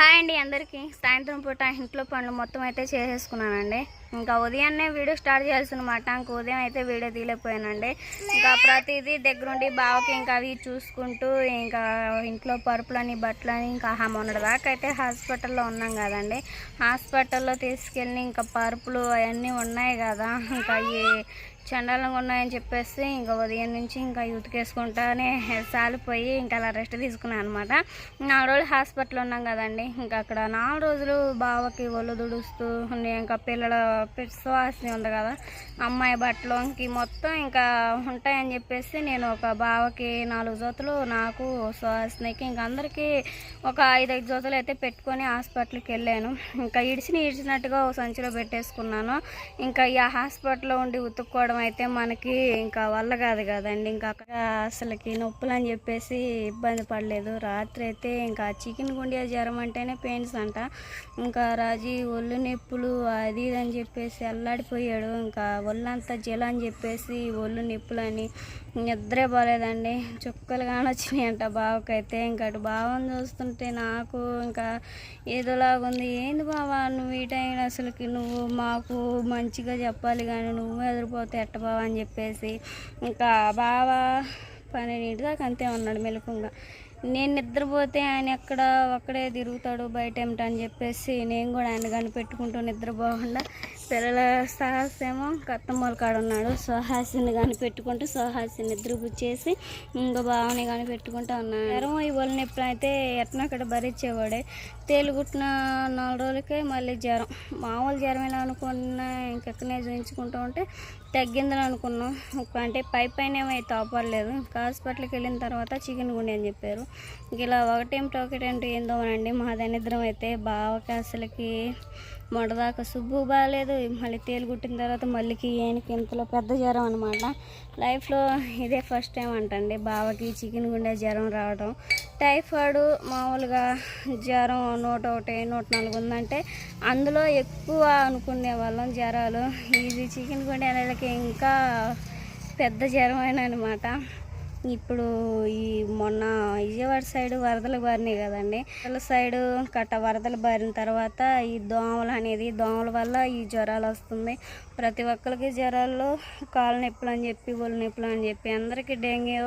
Hi అండి అందరికీ. సాయంత్రం పూట ఇంట్లో పనులు మొత్తం అయితే చేసేసుకున్నానండి. ఇంకా ఉదయాన్నే వీడియో స్టార్ట్ చేయాల్సినమాట ఇంకా ఉదయం అయితే వీడియో తీయలేకపోయానండి. ఇంకా ప్రతిదీ దగ్గరుండి బావకి ఇంకా అవి చూసుకుంటూ ఇంకా ఇంట్లో పరుపులని బట్టలని ఇంకా హా- మొన్నటి దాకా అయితే హాస్పిటల్లో ఉన్నాం కదండి. హాస్పిటల్లో తీసుకెళ్ళి ఇంకా పరుపులు అవన్నీ ఉన్నాయి కదా ఇంకా అవి చండాలంగా ఉన్నాయని చెప్పేసి ఇంకా ఉదయం నుంచి ఇంకా ఉతికేసుకుంటానే సాలిపోయి ఇంకా అలా రెస్ట్ తీసుకున్నాను అనమాట నాలుగు రోజులు హాస్పిటల్ ఉన్నాం కదండి. ఇంకా అక్కడ నాలుగు రోజులు బావకి ఒళ్ళు దుడుస్తూ ఉండి ఇంకా పిల్లల సువాసన ఉంది కదా. అమ్మాయి బట్టలు ఇంక మొత్తం ఇంకా ఉంటాయని చెప్పేసి నేను ఒక బావకి నాలుగు జోతులు నాకు సువాసనకి ఇంకా అందరికీ ఒక ఐదు ఐదు అయితే పెట్టుకొని హాస్పిటల్కి వెళ్ళాను. ఇంకా ఇడిచిన ఇడిచినట్టుగా ఒక సంచిలో పెట్టేసుకున్నాను. ఇంకా ఈ హాస్పిటల్లో ఉండి ఉతుక్కోవడం అయితే మనకి ఇంకా వల్ల కాదు కదండి. ఇంకా అక్కడ అసలుకి నొప్పులు అని చెప్పేసి ఇబ్బంది పడలేదు. రాత్రి అయితే ఇంకా చికెన్ గుండె జ్వరం అంటేనే పెయిన్స్ అంట. ఇంకా రాజీ ఒళ్ళు నొప్పులు అది ఇది అని చెప్పేసి అల్లాడిపోయాడు. ఇంకా ఒళ్ళంతా జల అని చెప్పేసి ఒళ్ళు నొప్పులు అని నిద్రే పోలేదండి. చుక్కలు కానొచ్చినాయి అంట బావకైతే. ఇంకా అటు బావని చూస్తుంటే నాకు ఇంకా ఏదోలాగుంది ఏంది బావా నువ్వు ఈ టైం అసలుకి నువ్వు మాకు మంచిగా చెప్పాలి కానీ నువ్వు ఎదిరిపోతే పెట్టబావ అని చెప్పేసి ఇంకా బావ పన్నెండింటి దాకా అంతే ఉన్నాడు మెలకుగా నేను నిద్రపోతే ఆయన ఎక్కడ ఒక్కడే తిరుగుతాడు బయట ఏమిటని అని చెప్పేసి నేను కూడా ఆయన కనిపెట్టుకుంటూ నిద్రపోకుండా పిల్లల సాహసేమో కత్తమ్మల కాడ ఉన్నాడు. సుహాసిని కానీ పెట్టుకుంటూ సుహాసిని నిద్ర పుచ్చేసి ఇంకా బావని కానీ పెట్టుకుంటూ ఉన్నాడు. జ్వరం ఈ ఒళ్ళు నొప్పులు అక్కడ భరించేవాడే. తేలుగుట్టిన నాలుగు రోజులకే మళ్ళీ జ్వరం. మామూలు జ్వరమేనా అనుకున్నా ఇంకెక్కడనే చూపించుకుంటూ ఉంటే తగ్గిందని అనుకున్నాం. అంటే పై పైన ఏమైతే అవ్వలేదు ఇంకా హాస్పిటల్కి వెళ్ళిన తర్వాత చికెన్ గుండె అని చెప్పారు. ఇలా ఒకటేమిటి ఒకటేంటో ఏందో అనండి. మా దరిద్రం అయితే బావకి అసలుకి మొడదాకా సుబ్బు బాగాలేదు మళ్ళీ తేలుగుట్టిన తర్వాత మళ్ళీకి ఏనికి ఇంతలో పెద్ద జ్వరం అనమాట లైఫ్లో ఇదే ఫస్ట్ టైం అంటండి. బావకి చికెన్ గుండె జ్వరం రావడం టైఫాయిడ్ మామూలుగా జ్వరం నూట ఒకటి నూట నాలుగు ఉందంటే అందులో ఎక్కువ అనుకునే వాళ్ళం జ్వరాలు. ఇది చికెన్ గుండె అనేది ఇంకా పెద్ద జ్వరమైన అనమాట ఇప్పుడు ఈ మొన్న విజయవాడ సైడ్ వరదలు బారినాయి కదండి. వరదల సైడ్ కట్ట వరదలు బారిన తర్వాత ఈ దోమలు అనేది దోమల వల్ల ఈ జ్వరాలు వస్తుంది. ప్రతి ఒక్కరికి జ్వరాల్లో కాళ్ళ నొప్పులు అని చెప్పి ఒళ్ళు నొప్పులు అని చెప్పి అందరికీ డెంగ్యూ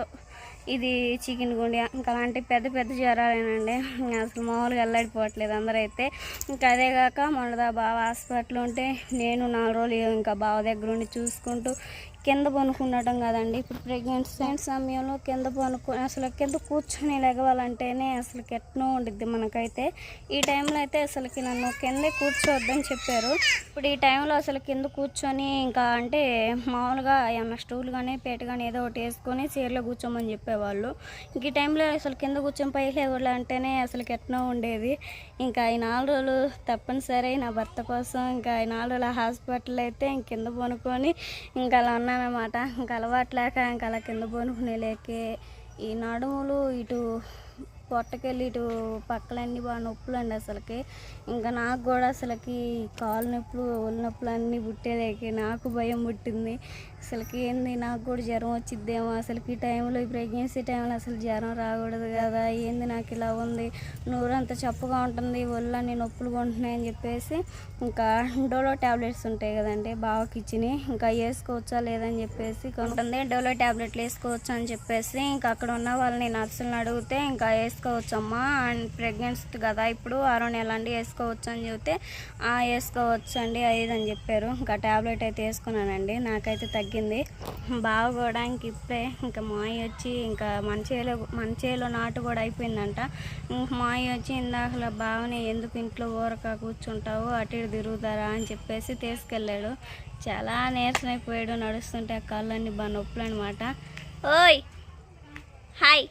ఇది చికెన్ గుండె ఇంకా అలాంటి పెద్ద పెద్ద జ్వరాలేనండి. అసలు మామూలుగా వెళ్ళాడిపోవట్లేదు అందరైతే. ఇంకా అదే కాక మొన్నదా బావ హాస్పిటల్ ఉంటే నేను నాలుగు రోజులు ఇంకా బావ దగ్గర ఉండి చూసుకుంటూ కింద పనుకుండటం కదండి. ఇప్పుడు ప్రెగ్నెన్సీ సమయంలో కింద పనుకొని అసలు కింద కూర్చొని లెగవాలంటేనే అసలు ఎట్నో ఉండిద్ది మనకైతే. ఈ టైంలో అయితే అసలుకి నన్ను కిందే కూర్చోవద్దని చెప్పారు. ఇప్పుడు ఈ టైంలో అసలు కింద కూర్చొని ఇంకా అంటే మామూలుగా ఏమన్నా స్టూల్ కానీ పేట కానీ ఏదో ఒకటి వేసుకొని చీరలో కూర్చోమని చెప్పేవాళ్ళు. ఇంక ఈ టైంలో అసలు కింద కూర్చొని పైకి లేవాలంటేనే అసలు ఎట్నో ఉండేది. ఇంకా ఈ నాలుగు రోజులు తప్పనిసరి నా భర్త కోసం ఇంకా ఈ నాలుగు రోజులు హాస్పిటల్ అయితే ఇంక కింద పనుకొని ఇంకా అలా ఉన్నానమాట ఇంకా అలవాట్లేక ఇంకా అలా కింద పోనుకునే లేకే ఈ నడుములు ఇటు పొట్టకెళ్ళి ఇటు పక్కలన్నీ బాగా నొప్పులు అండి అసలుకి. ఇంకా నాకు కూడా అసలుకి కాలు నొప్పులు ఒళ్ళు నొప్పులు అన్నీ పుట్టేలేక నాకు భయం పుట్టింది. అసలుకి ఏంది? నాకు కూడా జ్వరం వచ్చిద్దేమో. అసలుకి ఈ టైంలో ఈ ప్రెగ్నెన్సీ టైంలో అసలు జ్వరం రాకూడదు కదా? ఏంది నాకు ఇలా ఉంది? నూరంతా చప్పుగా ఉంటుంది. ఒళ్ళు అన్ని నొప్పులు కొంటున్నాయని చెప్పేసి ఇంకా డోలో ట్యాబ్లెట్స్ ఉంటాయి కదండి బావకి ఇచ్చినాయి ఇంకా వేసుకోవచ్చా లేదని చెప్పేసి కొంటుంది. డోలో ట్యాబ్లెట్లు వేసుకోవచ్చు అని చెప్పేసి ఇంకా అక్కడ ఉన్న వాళ్ళని నర్సులను అడిగితే ఇంకా వేసుకోవచ్చమ్మా. అండ్ ప్రెగ్నెన్సీ కదా ఇప్పుడు ఆరో నెల అండి వేసుకోవచ్చు అని చెబితే వేసుకోవచ్చు అండి అది అని చెప్పారు. ఇంకా ట్యాబ్లెట్ అయితే వేసుకున్నానండి. నాకైతే తగ్గి దొరికింది. బావ కూడా ఇంక ఇప్పుడే ఇంకా మాయ వచ్చి ఇంకా మంచేలో మంచేలో నాటు కూడా అయిపోయిందంట. ఇంక మాయ వచ్చి ఇందాకలా బావని ఎందుకు ఇంట్లో ఊరక కూర్చుంటావు అటు ఇటు తిరుగుతారా అని చెప్పేసి తీసుకెళ్ళాడు. చాలా నీరసం అయిపోయాడు నడుస్తుంటే ఆ కాళ్ళన్నీ బాగా నొప్పులు అనమాట ఓయ్ హాయ్.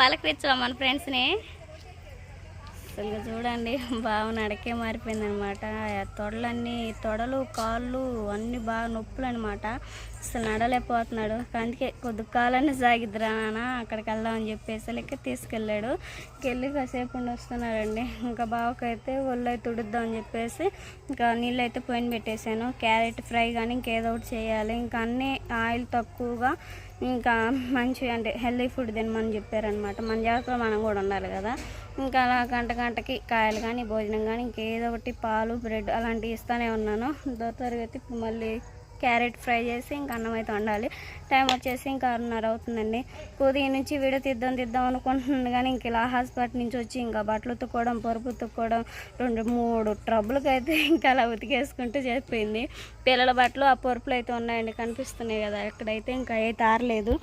పలకరించవా మన ఫ్రెండ్స్ని ఇంకా చూడండి బాగా నడకే మారిపోయింది అనమాట తొడలన్నీ తొడలు కాళ్ళు అన్నీ బాగా నొప్పులు అనమాట అసలు నడలేకపోతున్నాడు అందుకే కొద్ది కాలాన్ని సాగిద్దిరా నాన్న అక్కడికి వెళ్దామని చెప్పేసి లెక్క తీసుకెళ్ళాడు. వెళ్ళి కాసేపు ఉండి వస్తున్నారండి ఇంకా బావకైతే ఒళ్ళు అయితే ఉడుద్దామని చెప్పేసి ఇంకా నీళ్ళు అయితే పోయిన పెట్టేశాను. క్యారెట్ ఫ్రై కానీ ఇంకేదో ఒకటి చేయాలి. ఇంకా అన్నీ ఆయిల్ తక్కువగా ఇంకా మంచి అంటే హెల్దీ ఫుడ్ తినమని చెప్పారనమాట. మన జాగ్రత్తలో మనం కూడా ఉండాలి కదా. ఇంకా అలా గంట గంటకి కాయలు కానీ భోజనం కానీ ఇంకేదో ఒకటి పాలు బ్రెడ్ అలాంటివి ఇస్తూనే ఉన్నాను. తరగతి మళ్ళీ క్యారెట్ ఫ్రై చేసి ఇంకా అన్నం అయితే వండాలి. టైం వచ్చేసి ఇంకా ఆరున్నర అవుతుందండి. కొద్దిగా నుంచి వీడియో తీద్దాం తీద్దాం అనుకుంటున్నాను కానీ ఇంక ఇలా హాస్పిటల్ నుంచి వచ్చి ఇంకా బట్టలు ఉతుక్కోవడం పరుపు ఉతుక్కోవడం రెండు మూడు ట్రబుల్కి అయితే ఇంకా అలా ఉతికేసుకుంటూ చెప్పింది పిల్లల బట్టలు ఆ పరుపులు అయితే ఉన్నాయండి కనిపిస్తున్నాయి కదా. ఎక్కడైతే ఇంకా అయితే ఆరలేదు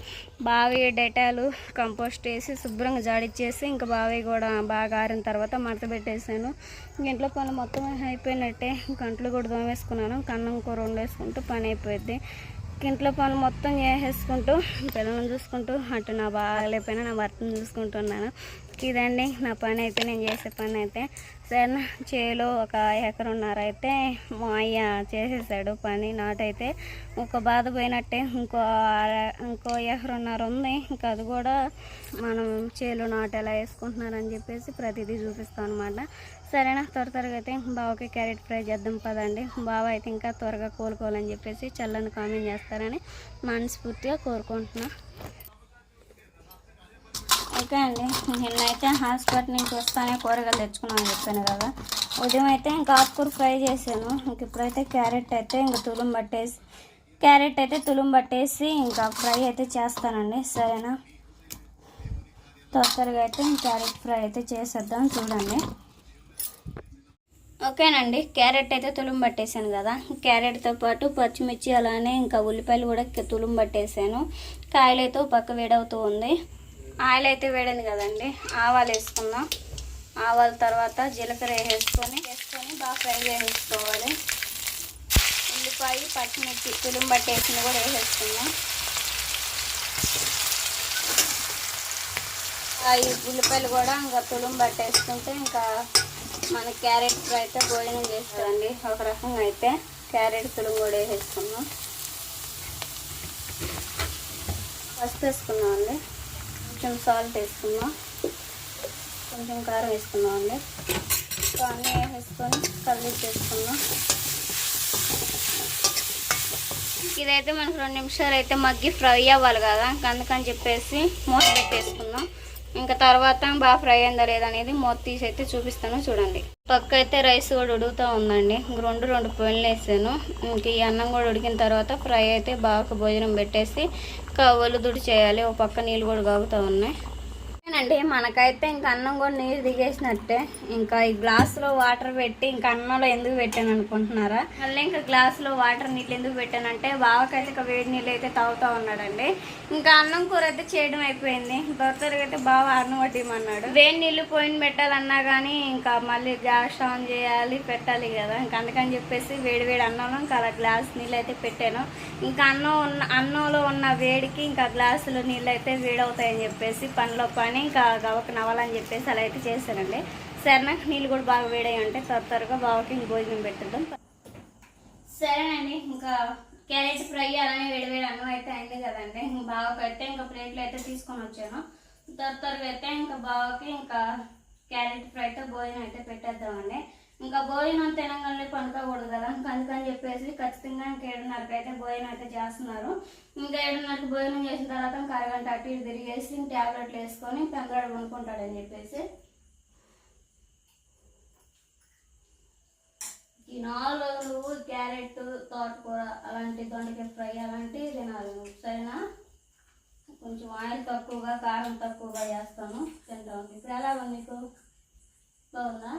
బావి డెటాలు కంపోస్ట్ వేసి శుభ్రంగా జాడిచ్చేసి ఇంకా బావి కూడా బాగా ఆరిన తర్వాత మడతపెట్టేశాను ఇంట్లో పనులు మొత్తం అయిపోయినట్టే. కంట్లు కూడా దోమేసుకున్నాను కన్నం కూర వండేసుకుంటూ పని అయిపోయింది ఇంట్లో పనులు మొత్తం చేసేసుకుంటూ పిల్లలను చూసుకుంటూ అటు నా బాగాలేకపోయినా నా భర్తను చూసుకుంటున్నాను ఇదండి నా పని అయితే నేను చేసే పని అయితే సార్ నా చేలో ఒక ఎకరున్నర అయితే మా అయ్య చేసేసాడు పని. నాటైతే ఒక బాధ పోయినట్టే ఇంకో ఇంకో ఎకరున్నర ఉంది. ఇంకా అది కూడా మనం చేలో నాటు ఎలా వేసుకుంటున్నారని చెప్పేసి ప్రతిదీ చూపిస్తాం అనమాట సరేనా త్వర త్వరగా అయితే బావకి క్యారెట్ ఫ్రై చేద్దాం పదండి. బావ అయితే ఇంకా త్వరగా కోలుకోవాలని చెప్పేసి చల్లని కామెంట్ చేస్తారని మనస్ఫూర్తిగా కోరుకుంటున్నాను ఓకే అండి నిన్నైతే హాస్పిటల్ నుంచి వస్తానే కూరగాయలు తెచ్చుకున్నాను చెప్పాను కదా. ఉదయం అయితే ఇంకా ఆకుకూర ఫ్రై చేశాను. ఇంక ఇప్పుడైతే క్యారెట్ అయితే ఇంకా తులుం పట్టేసి క్యారెట్ అయితే తులుం పట్టేసి ఇంకా ఫ్రై అయితే చేస్తానండి. సరేనా? త్వరగా అయితే క్యారెట్ ఫ్రై అయితే చేసేద్దాం చూడండి. ఓకేనండి క్యారెట్ అయితే తులుం పట్టేశాను కదా. క్యారెట్తో పాటు పచ్చిమిర్చి అలానే ఇంకా ఉల్లిపాయలు కూడా తులుం పట్టేశాను. కాయలు అయితే పక్క వేడవుతూ ఉంది. ఆయిల్ అయితే వేడింది కదండి. ఆవాలు వేసుకుందాం. ఆవాల తర్వాత జీలకర్ర వేసేసుకొని వేసుకొని బాగా ఫ్రై చేసేసుకోవాలి. ఉల్లిపాయ పచ్చిమిర్చి తులుం పట్టేసింది కూడా వేసేసుకుందాం. ఈ ఉల్లిపాయలు కూడా ఇంకా తులుం పట్టేసుకుంటే ఇంకా మన క్యారెట్ ఫ్రై అయితే భోజనం చేస్తారండి ఒక రకంగా అయితే క్యారెట్ తులుము కూడా వేసేసుకున్నాం పసుపు వేసుకున్నాం అండి. కొంచెం సాల్ట్ వేసుకున్నాం. కొంచెం కారం వేసుకున్నాం అండి. సో అన్నీ వేసుకొని కలిపేసుకున్నాం ఇదైతే మనకు రెండు నిమిషాలు అయితే మగ్గి ఫ్రై అవ్వాలి కదా. అందుకని చెప్పేసి మూత పెట్టేసుకుందాం ఇంకా తర్వాత బాగా ఫ్రై అయిందా లేదనేది అనేది మూత తీసి అయితే చూపిస్తాను చూడండి. పక్క అయితే రైస్ కూడా ఉడుకుతూ ఉందండి. ఇంక రెండు రెండు పొయ్యిలు వేసాను. ఇంకా ఈ అన్నం కూడా ఉడికిన తర్వాత ఫ్రై అయితే బాగా భోజనం పెట్టేసి కవ్వలు దుడి చేయాలి ఒక పక్క నీళ్ళు కూడా కాగుతూ ఉన్నాయి. అండి మనకైతే ఇంకా అన్నం కూడా నీరు దిగేసినట్టే. ఇంకా ఈ గ్లాసులో వాటర్ పెట్టి ఇంకా అన్నంలో ఎందుకు పెట్టాను అనుకుంటున్నారా? మళ్ళీ ఇంకా గ్లాసులో వాటర్ నీళ్ళు ఎందుకు పెట్టానంటే బావకైతే ఇంకా వేడి నీళ్ళు అయితే తాగుతూ ఉన్నాడండి. ఇంకా అన్నం కూర అయితే చేయడం అయిపోయింది. దొరకరికి అయితే బాగా అన్నం వడ్డీమన్నాడు. వేడి నీళ్ళు పోయిన పెట్టాలన్నా కానీ ఇంకా మళ్ళీ గ్యాస్ ఆన్ చేయాలి పెట్టాలి కదా. ఇంకా అందుకని చెప్పేసి వేడి వేడి అన్నంలో ఇంకా అలా గ్లాస్ నీళ్ళు అయితే పెట్టాను. ఇంకా అన్నం ఉన్న అన్నంలో ఉన్న వేడికి ఇంకా గ్లాసులో నీళ్ళు అయితే వేడవుతాయని చెప్పేసి పనిలో పని ఇంకా గవకు నవ్వాలని చెప్పేసి అలా అయితే చేశానండి సరే నాకు నీళ్ళు కూడా బాగా వేడాయి అంటే త్వర త్వరగా బావకి భోజనం పెట్టేద్దాం. సరేనండి ఇంకా క్యారెట్ ఫ్రై అలానే వేడి వేడి అన్నం అయితే అయింది కదండి. ఇంక బావకి అయితే ఇంకా ప్లేట్లు అయితే తీసుకొని వచ్చాను. త్వర త్వరగా అయితే ఇంకా బావకి ఇంకా క్యారెట్ ఫ్రైతో భోజనం అయితే పెట్టేద్దామండి. ఇంకా భోజనం తెలంగాణలో పనుకోకూడదు కదా. అందుకని చెప్పేసి ఖచ్చితంగా ఇంకా ఏడున్నరకు అయితే భోజనం అయితే చేస్తున్నారు. ఇంకా ఏడున్నరకు భోజనం చేసిన తర్వాత ఇంకా అరగంట అటు ఇటు తిరిగేసి ట్యాబ్లెట్లు వేసుకొని పెందరాడు కొనుక్కుంటాడని చెప్పేసి. ఈ నాలుగు రోజులు క్యారెట్ తోటకూర అలాంటి దొండకాయ ఫ్రై అలాంటివి తినాలి. సరేనా? కొంచెం ఆయిల్ తక్కువగా కారం తక్కువగా చేస్తాను. తింటాం ఇప్పుడు ఎలా ఉంది నీకు? బాగుందా?